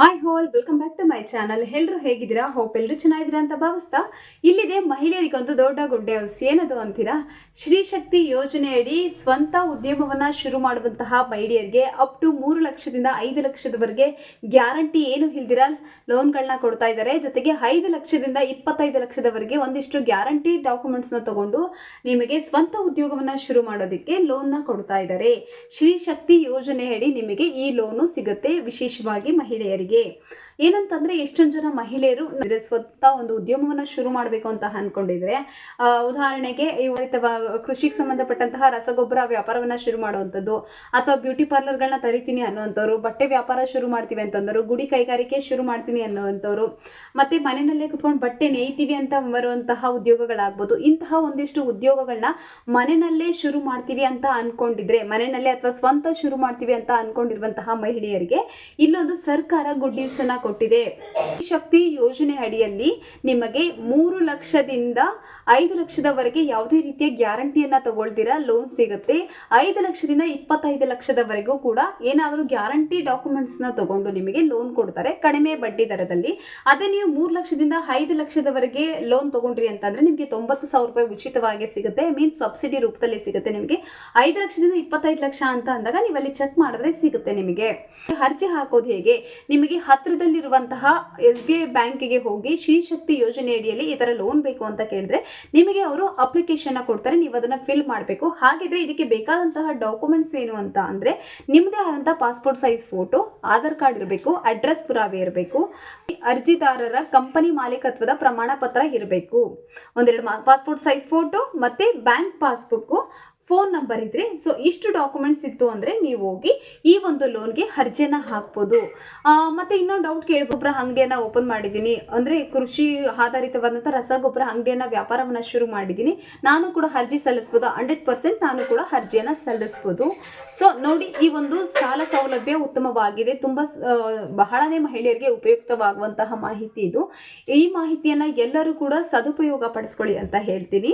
Hi all welcome back to my channel ಎಲ್ಲರೂ ಹೇಗಿದ್ದೀರಾ? Hope ಎಲ್ಲರೂ ಚೆನ್ನಾಗಿದ್ದೀರಾ ಅಂತ ಭಾವಿಸ್ತಾ ಇಲ್ಲಿದೆ ಮಹಿಳೆಯರಿಗೊಂದು ದೊಡ್ಡ ಗುಡ್ಡೆ ಹೌಸ್ ಏನದು ಅಂತೀರಾ? ಶ್ರೀ ಶಕ್ತಿ ಯೋಜನೆಯಡಿ ಸ್ವಂತ ಉದ್ಯಮವನ್ನು ಶುರು ಮಾಡುವಂತಹ ಮಹಿಳೆಯರಿಗೆ ಅಪ್ ಟು ಮೂರು ಲಕ್ಷದಿಂದ ಐದು ಲಕ್ಷದವರೆಗೆ ಗ್ಯಾರಂಟಿ ಏನು ಇಲ್ದಿರ ಲೋನ್ಗಳನ್ನ ಕೊಡ್ತಾ ಇದ್ದಾರೆ. ಜೊತೆಗೆ ಐದು ಲಕ್ಷದಿಂದ ಇಪ್ಪತ್ತೈದು ಲಕ್ಷದವರೆಗೆ ಒಂದಿಷ್ಟು ಗ್ಯಾರಂಟಿ ಡಾಕ್ಯುಮೆಂಟ್ಸ್ನ ತಗೊಂಡು ನಿಮಗೆ ಸ್ವಂತ ಉದ್ಯೋಗವನ್ನ ಶುರು ಮಾಡೋದಕ್ಕೆ ಲೋನ್ನ ಕೊಡ್ತಾ ಇದ್ದಾರೆ. ಶ್ರೀ ಶಕ್ತಿ ಯೋಜನೆಯಡಿ ನಿಮಗೆ ಈ ಲೋನು ಸಿಗುತ್ತೆ. ವಿಶೇಷವಾಗಿ ಮಹಿಳೆಯರಿಗೆ. ಏನಂತಂದ್ರೆ ಎಷ್ಟೊಂದು ಜನ ಮಹಿಳೆಯರು ಸ್ವಂತ ಒಂದು ಉದ್ಯಮವನ್ನು ಶುರು ಮಾಡಬೇಕು ಅಂತ ಅನ್ಕೊಂಡಿದ್ರೆ ಉದಾಹರಣೆಗೆ ಕೃಷಿಗೆ ಸಂಬಂಧಪಟ್ಟಂತಹ ರಸಗೊಬ್ಬರ ವ್ಯಾಪಾರವನ್ನ ಶುರು ಮಾಡುವಂಥದ್ದು, ಅಥವಾ ಬ್ಯೂಟಿ ಪಾರ್ಲರ್ಗಳನ್ನ ತರಿತೀನಿ ಅನ್ನುವಂಥವ್ರು, ಬಟ್ಟೆ ವ್ಯಾಪಾರ ಶುರು ಮಾಡ್ತೀವಿ ಅಂತಂದವರು, ಗುಡಿ ಕೈಗಾರಿಕೆ ಶುರು ಮಾಡ್ತೀನಿ ಅನ್ನುವಂಥವ್ರು, ಮತ್ತೆ ಮನೆಯಲ್ಲೇ ಕುತ್ಕೊಂಡು ಬಟ್ಟೆ ನೇಯ್ತೀವಿ ಅಂತ ಬರುವಂತಹ ಉದ್ಯೋಗಗಳಾಗ್ಬೋದು, ಇಂತಹ ಒಂದಿಷ್ಟು ಉದ್ಯೋಗಗಳನ್ನ ಮನೆಯಲ್ಲೇ ಶುರು ಮಾಡ್ತೀವಿ ಅಂತ ಅನ್ಕೊಂಡಿದ್ರೆ, ಮನೆಯಲ್ಲೇ ಅಥವಾ ಸ್ವಂತ ಶುರು ಮಾಡ್ತೀವಿ ಅಂತ ಅನ್ಕೊಂಡಿರುವಂತಹ ಮಹಿಳೆಯರಿಗೆ ಇಲ್ಲೊಂದು ಸರ್ಕಾರ ಗುಡ್ ನ್ಯೂಸ್ ಅನ್ನ ಕೊಟ್ಟಿದೆ. ಶಕ್ತಿ ಯೋಜನೆ ಅಡಿಯಲ್ಲಿ ನಿಮಗೆ ಮೂರು ಲಕ್ಷದಿಂದ ಐದು ಲಕ್ಷದವರೆಗೆ ಯಾವುದೇ ರೀತಿಯ ಗ್ಯಾರಂಟಿಯನ್ನ ತಗೊಳ್ತೀರಾ ಲೋನ್ ಸಿಗುತ್ತೆ. ಐದು ಲಕ್ಷದಿಂದ ಇಪ್ಪತ್ತೈದು ಲಕ್ಷದವರೆಗೂ ಕೂಡ ಏನಾದರೂ ಗ್ಯಾರಂಟಿ ಡಾಕ್ಯುಮೆಂಟ್ಸ್ನ ತಗೊಂಡು ನಿಮಗೆ ಲೋನ್ ಕೊಡ್ತಾರೆ. ಕಡಿಮೆ ಬಡ್ಡಿ ದರದಲ್ಲಿ. ಅದೇ ನೀವು ಮೂರು ಲಕ್ಷದಿಂದ ಐದು ಲಕ್ಷದವರೆಗೆ ಲೋನ್ ತಗೊಂಡ್ರಿ ಅಂತಂದ್ರೆ ನಿಮಗೆ ತೊಂಬತ್ತು ಸಾವಿರ ರೂಪಾಯಿ ಉಚಿತವಾಗಿ ಸಿಗುತ್ತೆ. ಮೀನ್ಸ್ ಸಬ್ಸಿಡಿ ರೂಪದಲ್ಲಿ ಸಿಗುತ್ತೆ ನಿಮಗೆ. ಐದು ಲಕ್ಷದಿಂದ ಇಪ್ಪತ್ತೈದು ಲಕ್ಷ ಅಂತ ಅಂದಾಗ ನೀವು ಅಲ್ಲಿ ಚೆಕ್ ಮಾಡಿದ್ರೆ ಸಿಗುತ್ತೆ ನಿಮಗೆ. ಅರ್ಜಿ ಹಾಕೋದು ಹೇಗೆ? ನಿಮಗೆ ಹತ್ತಿರದಲ್ಲಿರುವಂತಹ ಎಸ್ ಬಿ ಐ ಬ್ಯಾಂಕಿಗೆ ಹೋಗಿ ಶ್ರೀ ಶಕ್ತಿ ಯೋಜನೆ ಅಡಿಯಲ್ಲಿ ಈ ಥರ ಲೋನ್ ಬೇಕು ಅಂತ ಕೇಳಿದ್ರೆ ನಿಮಗೆ ಅವರು ಅಪ್ಲಿಕೇಶನ್ ಕೊಡ್ತಾರೆ, ನೀವು ಅದನ್ನ ಫಿಲ್ ಮಾಡಬೇಕು. ಹಾಗಿದ್ರೆ ಇದಕ್ಕೆ ಬೇಕಾದಂತಹ ಡಾಕ್ಯುಮೆಂಟ್ಸ್ ಏನು ಅಂತ ಅಂದರೆ ನಿಮ್ಮದೇ ಆದಂತಹ passport size photo, Aadhaar card ಇರಬೇಕು, ಅಡ್ರೆಸ್ ಪುರಾವೆ ಇರಬೇಕು, ಅರ್ಜಿದಾರರ ಕಂಪನಿ ಮಾಲೀಕತ್ವದ ಪ್ರಮಾಣ ಪತ್ರ ಇರಬೇಕು. ಒಂದೆರಡು ಪಾಸ್ಪೋರ್ಟ್ ಸೈಜ್ ಫೋಟೋ ಮತ್ತೆ ಬ್ಯಾಂಕ್ ಪಾಸ್ಬುಕ್ ಫೋನ್ ನಂಬರ್ ಇದ್ರೆ ಸೊ ಇಷ್ಟು ಡಾಕ್ಯುಮೆಂಟ್ಸ್ ಇತ್ತು ಅಂದರೆ ನೀವು ಹೋಗಿ ಈ ಒಂದು ಲೋನ್ಗೆ ಅರ್ಜಿಯನ್ನು ಹಾಕ್ಬೋದು. ಮತ್ತೆ ಇನ್ನೊಂದು ಡೌಟ್ ಕೇಳ್ಗೊಬ್ಬರ ಅಂಗಡಿಯನ್ನು ಓಪನ್ ಮಾಡಿದ್ದೀನಿ. ಅಂದರೆ ಕೃಷಿ ಆಧಾರಿತವಾದಂಥ ರಸಗೊಬ್ಬರ ಅಂಗಡಿಯನ್ನು ವ್ಯಾಪಾರವನ್ನು ಶುರು ಮಾಡಿದ್ದೀನಿ. ನಾನು ಕೂಡ ಅರ್ಜಿ ಸಲ್ಲಿಸ್ಬೋದು. ಹಂಡ್ರೆಡ್ ಪರ್ಸೆಂಟ್ ನಾನು ಕೂಡ ಅರ್ಜಿಯನ್ನು ಸಲ್ಲಿಸ್ಬೋದು. ಸೊ ನೋಡಿ, ಈ ಒಂದು ಸಾಲ ಸೌಲಭ್ಯ ಉತ್ತಮವಾಗಿದೆ. ತುಂಬ ಬಹಳನೇ ಮಹಿಳೆಯರಿಗೆ ಉಪಯುಕ್ತವಾಗುವಂತಹ ಮಾಹಿತಿ ಇದು. ಈ ಮಾಹಿತಿಯನ್ನು ಎಲ್ಲರೂ ಕೂಡ ಸದುಪಯೋಗ ಪಡಿಸ್ಕೊಳ್ಳಿ ಅಂತ ಹೇಳ್ತೀನಿ.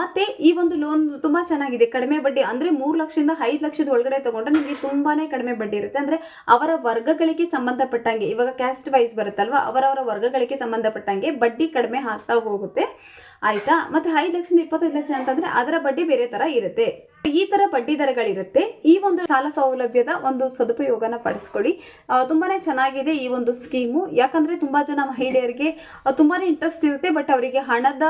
ಮತ್ತೆ ಈ ಒಂದು ಲೋನ್ ತುಂಬ ಚೆನ್ನಾಗಿದೆ. ಕಡಿಮೆ ಬಡ್ಡಿ ಅಂದರೆ ಮೂರು ಲಕ್ಷದಿಂದ ಐದು ಲಕ್ಷದ ಒಳಗಡೆ ತಗೊಂಡ್ರೆ ನಿಮಗೆ ತುಂಬಾನೇ ಕಡಿಮೆ ಬಡ್ಡಿ ಇರುತ್ತೆ. ಅಂದರೆ ಅವರ ವರ್ಗಗಳಿಗೆ ಸಂಬಂಧಪಟ್ಟಂಗೆ, ಇವಾಗ ಕ್ಯಾಸ್ಟ್ ವೈಸ್ ಬರುತ್ತಲ್ವಾ, ಅವರವರ ವರ್ಗಗಳಿಗೆ ಸಂಬಂಧಪಟ್ಟಂಗೆ ಬಡ್ಡಿ ಕಡಿಮೆ ಆಗ್ತಾ ಹೋಗುತ್ತೆ. ಆಯ್ತಾ? ಮತ್ತೆ ಐದು ಲಕ್ಷದಿಂದ ಇಪ್ಪತ್ತೈದು ಲಕ್ಷ ಅಂತಂದ್ರೆ ಅದರ ಬಡ್ಡಿ ಬೇರೆ ತರ ಇರುತ್ತೆ. ಈ ತರ ಬಡ್ಡಿ ದರಗಳಿರುತ್ತೆ ಈ ಒಂದು ಸಾಲ ಸೌಲಭ್ಯದ ಒಂದು ಸದುಪಯೋಗನ ಪಡಿಸ್ಕೊಳ್ಳಿ. ತುಂಬಾನೇ ಚೆನ್ನಾಗಿದೆ ಈ ಒಂದು ಸ್ಕೀಮು. ಯಾಕಂದ್ರೆ ತುಂಬಾ ಜನ ಮಹಿಳೆಯರಿಗೆ ತುಂಬಾನೇ ಇಂಟ್ರೆಸ್ಟ್ ಇರುತ್ತೆ ಬಟ್ ಅವರಿಗೆ ಹಣದ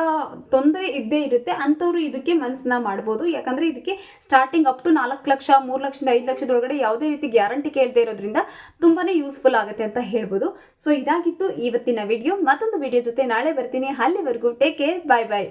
ತೊಂದರೆ ಇದ್ದೇ ಇರುತ್ತೆ. ಅಂಥವ್ರು ಇದಕ್ಕೆ ಮನಸ್ಸನ್ನ ಮಾಡ್ಬೋದು. ಯಾಕಂದ್ರೆ ಇದಕ್ಕೆ ಸ್ಟಾರ್ಟಿಂಗ್ ಅಪ್ ಟು ನಾಲ್ಕು ಲಕ್ಷ, ಮೂರು ಲಕ್ಷದಿಂದ ಐದು ಲಕ್ಷದೊಳಗಡೆ ಯಾವುದೇ ರೀತಿ ಗ್ಯಾರಂಟಿ ಕೇಳದೆ ಇರೋದ್ರಿಂದ ತುಂಬಾನೇ ಯೂಸ್ಫುಲ್ ಆಗುತ್ತೆ ಅಂತ ಹೇಳ್ಬೋದು. ಸೊ ಇದಾಗಿತ್ತು ಇವತ್ತಿನ ವಿಡಿಯೋ ಮತ್ತೊಂದು ವಿಡಿಯೋ ಜೊತೆ ನಾಳೆ ಬರ್ತೀನಿ. ಅಲ್ಲಿವರೆಗೂ ಟೇಕ್ ಕೇರ್ ಬಾಯ್ ಬಾಯ್